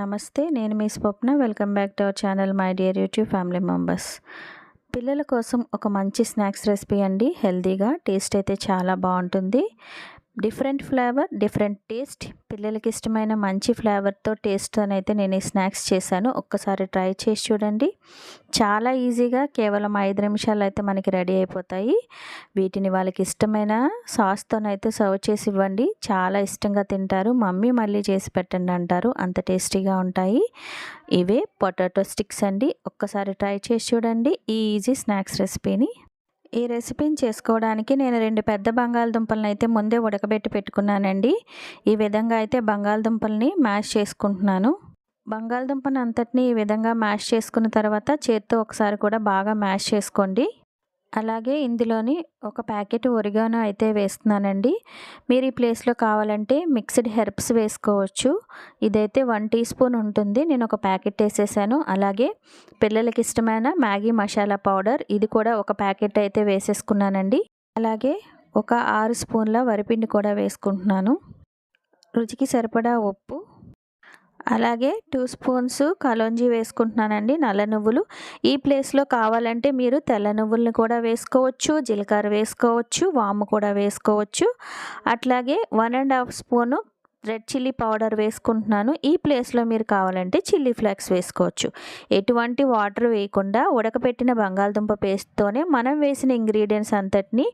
నమస్తే నేను మీ Swapna. Welcome back to our channel my dear YouTube family members. పిల్లల కోసం ఒక మంచి స్నాక్స్ రెసిపీ అండి. హెల్తీగా టేస్ట్ అయితే చాలా బాగుంటుంది. Different flavour different taste. పిల్లలకి ఇష్టమైన మంచి ఫ్లేవర్తో టేస్ట్ అయితే నేను ఈ స్నాక్స్ చేశాను. ఒక్కసారి ట్రై చేసి చూడండి. చాలా ఈజీగా కేవలం ఐదు నిమిషాలు అయితే మనకి రెడీ అయిపోతాయి. వీటిని వాళ్ళకి ఇష్టమైన సాస్తోనైతే సర్వ్ చేసి ఇవ్వండి. చాలా ఇష్టంగా తింటారు. మమ్మీ మళ్ళీ చేసి పెట్టండి అంటారు. అంత టేస్టీగా ఉంటాయి. ఇవే పొటాటో స్టిక్స్ అండి. ఒక్కసారి ట్రై చేసి చూడండి. ఈ ఈజీ స్నాక్స్ రెసిపీని. ఈ రెసిపీని చేసుకోవడానికి నేను రెండు పెద్ద బంగాళదుంపలను అయితే ముందే ఉడకబెట్టి పెట్టుకున్నానండి. ఈ విధంగా అయితే బంగాళదుంపల్ని మ్యాష్ చేసుకుంటున్నాను. బంగాళదుంపను అంతటిని ఈ విధంగా మ్యాష్ చేసుకున్న తర్వాత చేత్తో ఒకసారి కూడా బాగా మ్యాష్ చేసుకోండి. అలాగే ఇందులోని ఒక ప్యాకెట్ ఒరిగానో అయితే వేస్తున్నానండి. మీరు ఈ ప్లేస్లో కావాలంటే మిక్స్డ్ హెర్బ్స్ వేసుకోవచ్చు. ఇదైతే వన్ టీ స్పూన్ ఉంటుంది. నేను ఒక ప్యాకెట్ వేసేసాను. అలాగే పిల్లలకి ఇష్టమైన మ్యాగీ మసాలా పౌడర్. ఇది కూడా ఒక ప్యాకెట్ అయితే వేసేసుకున్నానండి. అలాగే ఒక ఆరు స్పూన్ల వరిపిండి కూడా వేసుకుంటున్నాను. రుచికి సరిపడా ఉప్పు అలాగే టూ స్పూన్స్ కలోంజీ వేసుకుంటున్నానండి నల్ల నువ్వులు. ఈ ప్లేస్లో కావాలంటే మీరు తెల్ల నువ్వులను కూడా వేసుకోవచ్చు జీలకర్ర వేసుకోవచ్చు వాము కూడా వేసుకోవచ్చు. అట్లాగే one and half spoon red chilli powder వేసుకుంటున్నాను. ఈ ప్లేస్లో మీరు కావాలంటే చిల్లీ ఫ్లేక్స్ వేసుకోవచ్చు. ఎటువంటి వాటర్ వేయకుండా ఉడకపెట్టిన బంగాళదుంప పేస్ట్తోనే మనం వేసిన ఇంగ్రీడియంట్స్ అంతటిని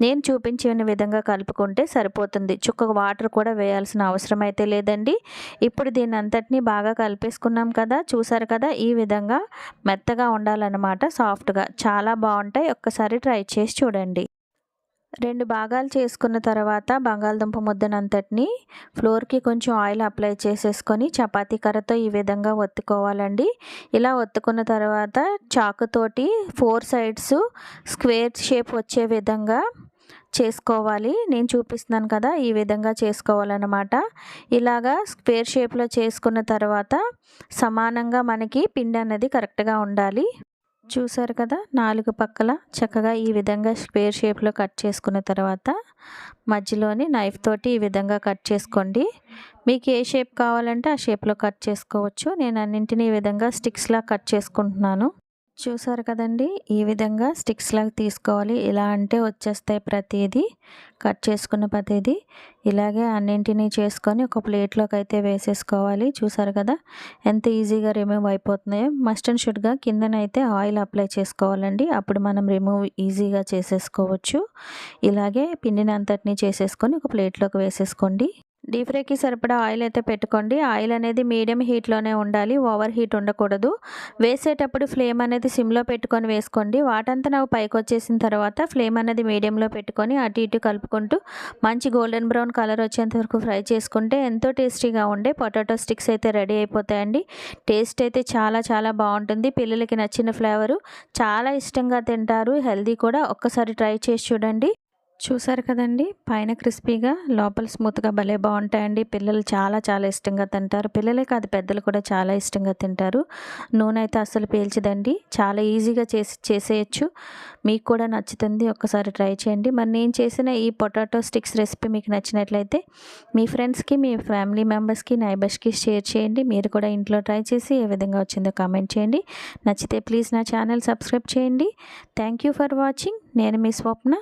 నేను చూపించిన విధంగా కలుపుకుంటే సరిపోతుంది. చుక్క వాటర్ కూడా వేయాల్సిన అవసరం అయితే లేదండి. ఇప్పుడు దీని అంతటిని బాగా కలిపేసుకున్నాం కదా చూసారు కదా ఈ విధంగా మెత్తగా ఉండాలన్నమాట సాఫ్ట్గా. చాలా బాగుంటాయి. ఒక్కసారి ట్రై చేసి చూడండి. రెండు భాగాలు చేసుకున్న తర్వాత బంగాళదుంప ముద్దనంతటిని ఫ్లోర్కి కొంచెం ఆయిల్ అప్లై చేసేసుకొని చపాతీ కర్రతో ఈ విధంగా ఒత్తుకోవాలండి. ఇలా ఒత్తుకున్న తర్వాత చాకుతోటి ఫోర్ సైడ్స్ స్క్వేర్ షేప్ వచ్చే విధంగా చేసుకోవాలి. నేను చూపిస్తున్నాను కదా ఈ విధంగా చేసుకోవాలన్నమాట. ఇలాగా స్క్వేర్ షేప్లో చేసుకున్న తర్వాత సమానంగా మనకి పిండి అనేది కరెక్ట్గా ఉండాలి. చూసారు కదా నాలుగు పక్కల చక్కగా ఈ విధంగా స్క్వేర్ షేప్లో కట్ చేసుకున్న తర్వాత మధ్యలోని నైఫ్ తోటి ఈ విధంగా కట్ చేసుకోండి. మీకు ఏ షేప్ కావాలంటే ఆ షేప్లో కట్ చేసుకోవచ్చు. నేను అన్నింటినీ ఈ విధంగా స్టిక్స్లా కట్ చేసుకుంటున్నాను. చూసారు కదండి? ఈ విధంగా స్టిక్స్ లాగా తీసుకోవాలి. ఇలా అంటే వచ్చేస్తాయి ప్రతిదీ. కట్ చేసుకున్న ప్రతిదీ. ఇలాగే అన్నింటినీ చేసుకొని ఒక ప్లేట్లోకి అయితే వేసేసుకోవాలి. చూసారు కదా? ఎంత ఈజీగా రిమూవ్ అయిపోతున్నాయో. మస్ట్ అండ్ షుడ్గా కిందనైతే ఆయిల్ అప్లై చేసుకోవాలండి. అప్పుడు మనం రిమూవ్ ఈజీగా చేసేసుకోవచ్చు. ఇలాగే పిండిని అంతటినీ చేసేసుకొని ఒక ప్లేట్లోకి వేసేసుకోండి. డీప్ ఫ్రైకి సరిపడా ఆయిల్ అయితే పెట్టుకోండి. ఆయిల్ అనేది మీడియం హీట్లోనే ఉండాలి. ఓవర్ హీట్ ఉండకూడదు. వేసేటప్పుడు ఫ్లేమ్ అనేది సిమ్లో పెట్టుకొని వేసుకోండి. వాటంతా నాకు పైకి వచ్చేసిన తర్వాత ఫ్లేమ్ అనేది మీడియంలో పెట్టుకొని అటు ఇటు కలుపుకుంటూ మంచి గోల్డెన్ బ్రౌన్ కలర్ వచ్చేంత వరకు ఫ్రై చేసుకుంటే ఎంతో టేస్టీగా ఉండే పొటాటో స్టిక్స్ అయితే రెడీ అయిపోతాయండి. టేస్ట్ అయితే చాలా చాలా బాగుంటుంది. పిల్లలకి నచ్చిన ఫ్లేవరు. చాలా ఇష్టంగా తింటారు. హెల్దీ కూడా. ఒక్కసారి ట్రై చేసి చూడండి. చూసారు కదండి? పైన క్రిస్పీగా లోపల స్మూత్గా భలే బాగుంటాయండి. పిల్లలు చాలా చాలా ఇష్టంగా తింటారు. పిల్లలే కాదు పెద్దలు కూడా చాలా ఇష్టంగా తింటారు. నూనె అయితే అస్సలు పీల్చదండి. చాలా ఈజీగా చేసి చేసేయచ్చు. మీకు కూడా నచ్చుతుంది. ఒక్కసారి ట్రై చేయండి. మరి నేను చేసిన ఈ పొటాటో స్టిక్స్ రెసిపీ మీకు నచ్చినట్లయితే మీ ఫ్రెండ్స్కి మీ ఫ్యామిలీ మెంబర్స్కి నైబర్స్కి షేర్ చేయండి. మీరు కూడా ఇంట్లో ట్రై చేసి ఏ విధంగా వచ్చిందో కామెంట్ చేయండి. నచ్చితే ప్లీజ్ నా ఛానల్ సబ్స్క్రైబ్ చేయండి. Thank you for watching. నేను మీ స్వప్న.